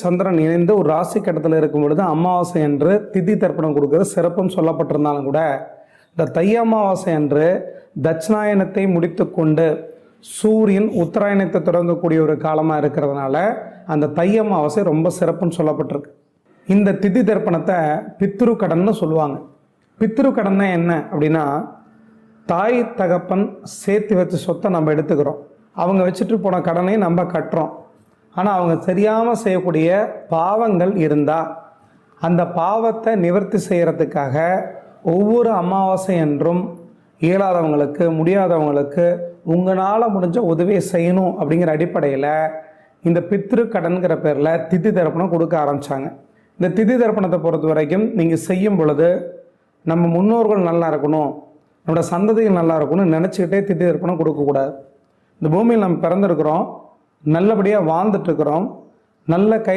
சந்திரன் இணைந்து ஒரு ராசி கட்டத்தில் இருக்கும் பொழுது அமாவாசை என்று திதி தர்ப்பணம் கொடுக்கறது. சிறப்பும் சொல்லப்பட்டிருந்தாலும் கூட இந்த தை அமாவாசை என்று தட்சிணாயனத்தை முடித்துக்கொண்டு சூரியன் உத்தராயணத்தை தொடங்கக்கூடிய ஒரு காலமாக இருக்கிறதுனால அந்த தை அமாவாசை ரொம்ப சிறப்புன்னு சொல்லப்பட்டிருக்கு. இந்த திதி தர்ப்பணத்தை பித்ரு கடன்னு சொல்லுவாங்க. பித்ரு கடன்னா என்ன அப்படின்னா தாய் தகப்பன் சேர்த்து வச்ச சொத்தை நம்ம எடுத்துக்கிறோம். அவங்க வச்சுட்டு போன கடனை நம்ம கட்டுறோம். ஆனால் அவங்க தெரியாமல் செய்யக்கூடிய பாவங்கள் இருந்தால் அந்த பாவத்தை நிவர்த்தி செய்கிறதுக்காக ஒவ்வொரு அமாவாசை என்றும் இயலாதவங்களுக்கு முடியாதவங்களுக்கு உங்களால் முடிஞ்ச உதவியை செய்யணும் அப்படிங்கிற அடிப்படையில் இந்த பித்ரு கடன்கிற பேரில் திதி தர்ப்பணம் கொடுக்க ஆரம்பித்தாங்க இந்த திதி தர்ப்பணத்தை பொறுத்த வரைக்கும் நீங்கள் செய்யும் பொழுது நம்ம முன்னோர்கள் நல்லா இருக்கணும் நம்மளோட சந்ததிகள் நல்லா இருக்கணும்னு நினச்சிக்கிட்டே திதி தர்ப்பணம் கொடுக்கக்கூடாது. இந்த பூமியில் நம்ம பிறந்திருக்கிறோம் நல்லபடியாக வாழ்ந்துட்டுருக்குறோம் நல்ல கை